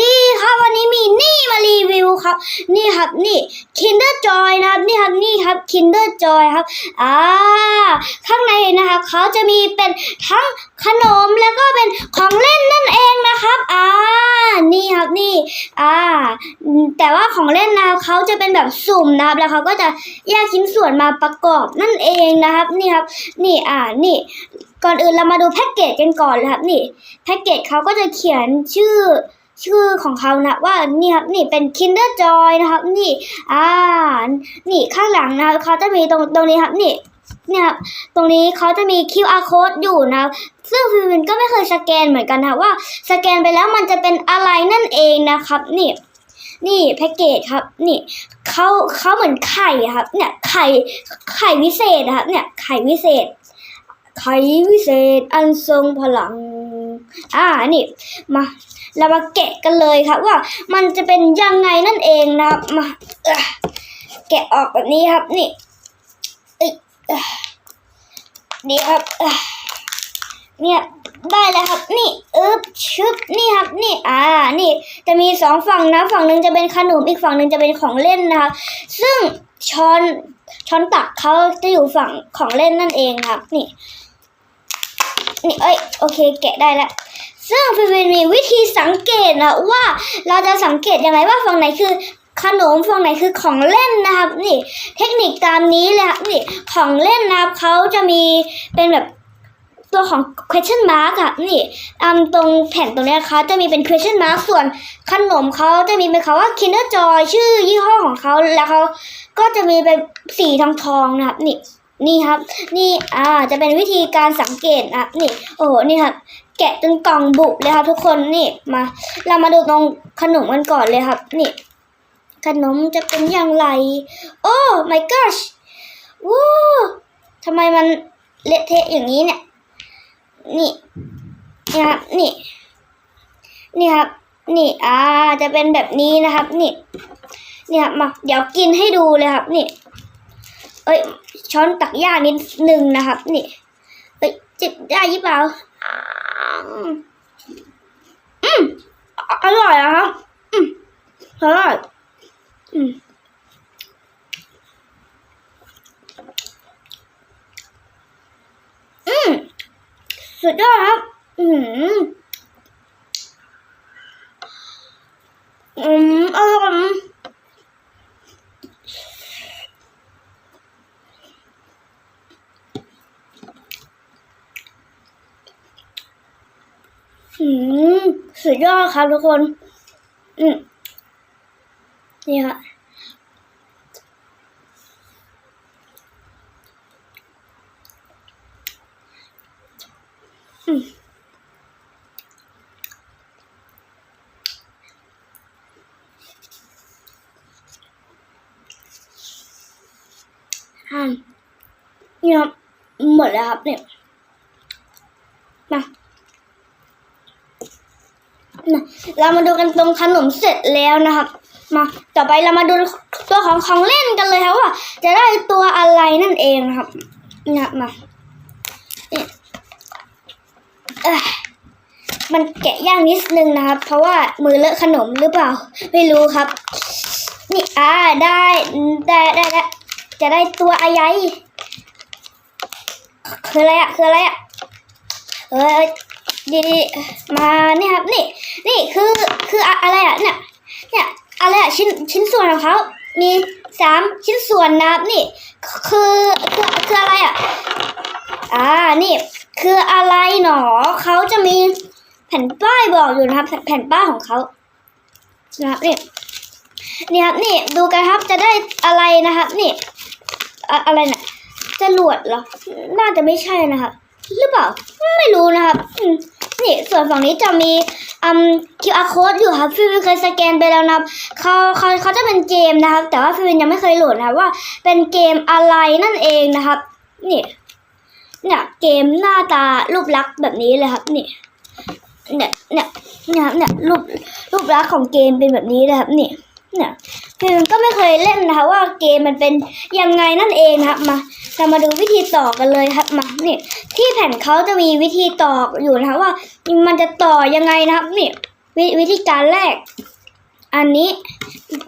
ดีครับวันนี้มีนี่มารีวิวครับ นี่ครับนี่ Kinder Joy นะครับนี่ครับนี่ครับ Kinder Joy ครับอ่าข้างในนะครับเขาจะมีเป็นทั้งขนมแล้วก็เป็นของเล่นนั่นเองนะครับอ่านี่ครับนี่อ่าแต่ว่าของเล่นนะครับเขาจะเป็นแบบสุ่มนะครับ แล้วเขาก็จะแยกชิ้นส่วนมาประกอบนั่นเองนะครับ นี่ครับ นี่อ่านี่ก่อนอื่นเรามาดูแพ็กเกจกันก่อนเลยครับ นี่แพ็กเกจเขาก็จะเขียนชื่อ ชื่อของเขานะว่านี่ครับนี่เป็น Kinder Joy นะครับ นี่อ่านี่ข้างหลังนะครับเขาจะมีตรงตรงนี้ครับนี่เนี่ยครับตรงนี้เขาจะมี QR code อยู่นะครับซึ่งฟิวินก็ไม่เคยสแกนเหมือนกันนะว่า สแกนไปแล้วมันจะเป็นอะไรนั่นเองนะครับ นี่นี่แพ็กเกจครับนี่เขาเขาเหมือนไข่ครับ เนี่ยไข่ไข่วิเศษอะครับ เนี่ยไข่วิเศษ ไข่วิเศษ อันทรงพลัง อ่านี่มา เรามาแกะกันเลยครับว่ามันจะเป็นยังไงนั่นเองนะครับมาแกะออกแบบนี้ครับนี่นี่ครับเอ่อเนี่ยได้แล้วครับนี่อึบชึบนี่ครับนี่อ่านี่จะมีสองฝั่งนะฝั่งหนึ่งจะเป็นขนมอีกฝั่งหนึ่งจะเป็นของเล่นนะครับซึ่งช้อนช้อนตักเขาจะอยู่ฝั่งของเล่นนั่นเองครับ นี่ นี่เอ้ยโอเค แกะได้แล้ว ซึ่งฟิวินมีวิธีสังเกตนะว่าเราจะสังเกตยังไงว่าฝั่งไหนคือขนมฝั่งไหนคือของเล่นนะครับ นี่ เทคนิคตามนี้เลยครับนี่ของเล่นนะครับเขาจะมีเป็นแบบตัวของ question mark อะนี่ตามตรงแผ่นตรงนี้เขาจะมีเป็น question mark ส่วนขนมเขาจะมีเป็นคำว่า Kinder Joy ชื่อยี่ห้อของเขาแล้วเขาก็จะมีเป็นสีทองทองๆนะครับนี่นี่ครับ นี่อ่าจะเป็นวิธีการสังเกตนะครับนี่ โอ้โหนี่ครับ แกะจนกล่องบุเลยครับ ทุกคนนี่มา เรามาดูตรงขนมกันก่อนเลยครับ นี่ ขนมจะเป็นอย่างไร โอ้ my gosh ว้าวทำไมมันเละเทะอย่างนี้เนี่ย นี่นี่ครับนี่ นี่ครับ นี่ อ่า จะเป็นแบบนี้นะครับ นี่ นี่ครับ มา เดี๋ยวกินให้ดูเลยครับ นี่ เอ้ย ช้อนตักย่านิดหนึ่งนะครับ นี่ เอ้ยจิบได้ยี่เปล่า อืมอร่อยอะครับอืมอร่อยอืมอืมสุดยอดครับอืมอืม อร่อยอืมสุดยอดครับทุกคน อืมนี่ค่ะอืมอ่านี่ครับหมดแล้วครับเนี่ยมา นะเรามาดูกันตรงขนมเสร็จแล้วนะครับมาต่อไปเรามาดูตัวของของเล่นกันเลยครับว่า จะได้ตัวอะไรนั่นเองนะครับนะมาเนี่ยเอ้ยมันแกะยากนิดนึงนะครับ เพราะว่ามือเลอะขนมหรือเปล่า ไม่รู้ครับ นี่อ่าได้ได้ได้ได้จะได้ตัวอะไรคืออะไรอะคืออะไรอะเอ้ย ดีมาเนี่ยครับนี่ นี่คือคืออะไรอะเนี่ยเนี่ยอะไรอะชิ้นชิ้นส่วนของเขามีสามชิ้นส่วนนะครับนี่ คือคือคืออะไรอะอ่านี่ คืออะไรหนอเขาจะมีแผ่นป้ายบอกอยู่นะครับ แผ่นป้ายของเขานะครับนี่นี่ครับนี่ดูกันครับจะได้อะไรนะครับนี่อะอะไรน่ะจรวดเหรอ น่าจะไม่ใช่นะครับหรือเปล่า ไม่รู้นะครับอืม นี่ส่วนฝั่งนี้จะมีอืม QR code อยู่ครับฟิวินเคยสแกนไปแล้วนะครับเขาเขาเขาจะเป็นเกมนะครับ แต่ว่าฟิวินยังไม่เคยโหลดนะครับว่าเป็นเกมอะไรนั่นเองนะครับ นี่เนี่ยเกมหน้าตารูปลักษณ์แบบนี้เลยครับนี่เนี่ยเนี่ยเนี่ยเนี่ยรูปรูปลักษณ์ของเกมเป็นแบบนี้เลยครับนี่ เนี่ยฟิวินก็ไม่เคยเล่นนะคะว่าเกมมันเป็นยังไงนั่นเองนะครับมาเรามาดูวิธีต่อกันเลยครับมานี่ที่แผ่นเขาจะมีวิธีต่ออยู่นะครับว่า มันจะต่อยังไงนะครับนี่ววิธีการแรก อันนี้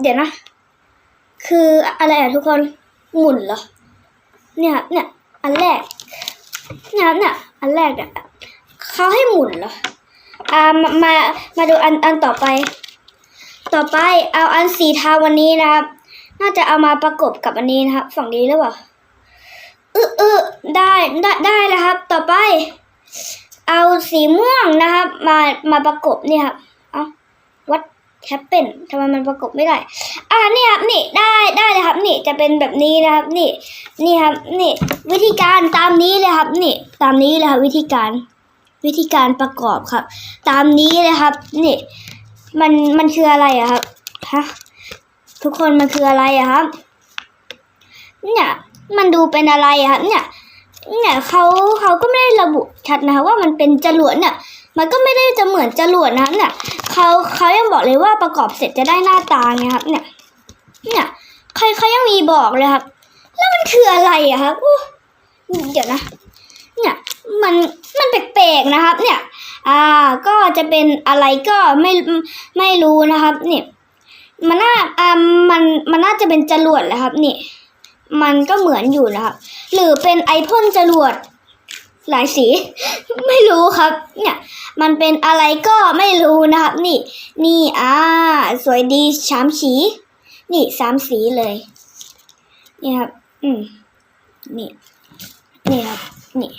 เดี๋ยวนะ คืออะไรอะทุกคนหมุนเหรอเนี่ยครับเนี่ยอันแรกเนี่ยเนี่ยอันแรกเนี่ยเขาให้หมุนเหรออ่ามามามาดูอันอันต่อไป ต่อไปเอาอันสีเทาวันนี้นะครับ น่าจะเอามาประกบกับอันนี้นะครับ ฝั่งนี้หรือเปล่าเออเออได้ได้ได้แล้วครับ ต่อไป เอาสีม่วงนะครับ มามาประกบเนี่ยครับเอาวัดแคปเป็นทำไมมันประกบไม่ได้ อ่านี่ครับนี่ได้ได้เลยครับ นี่จะเป็นแบบนี้นะครับ นี่ นี่ครับ นี่ วิธีการตามนี้เลยครับ นี่ ตามนี้เลยครับ วิธีการ วิธีการประกอบครับ ตามนี้เลยครับ นี่ มันมันคืออะไรอะครับฮะทุกคนมันคืออะไรอะครับ เนี่ยมันดูเป็นอะไรอะครับ เนี่ย เนี่ยเขาเขาก็ไม่ได้ระบุชัดนะคะว่ามันเป็นจรวดเนี่ย มันก็ไม่ได้จะเหมือนจรวดนะครับเนี่ยเขาเขายังบอกเลยว่าประกอบเสร็จจะได้หน้าตาไงครับ เนี่ย เนี่ยเขาเขายังมีบอกเลยครับ แล้วมันคืออะไรอะครับอู้เดี๋ยวนะ เนี่ย มันมันแปลกๆนะครับ เนี่ย อ่า ก็จะเป็นอะไรก็ไม่ไม่รู้นะครับนี่มันน่าอ่ามันมันน่าจะเป็นจรวดแหละครับ นี่ มันก็เหมือนอยู่นะครับ หรือเป็นไอพ่นจรวดหลายสี ไม่รู้ครับ เนี่ย มันเป็นอะไรก็ไม่รู้นะครับ นี่ นี่อ่า สวยดีสามสี นี่สามสีเลย นี่ครับ อืมนี่ นี่ครับ นี่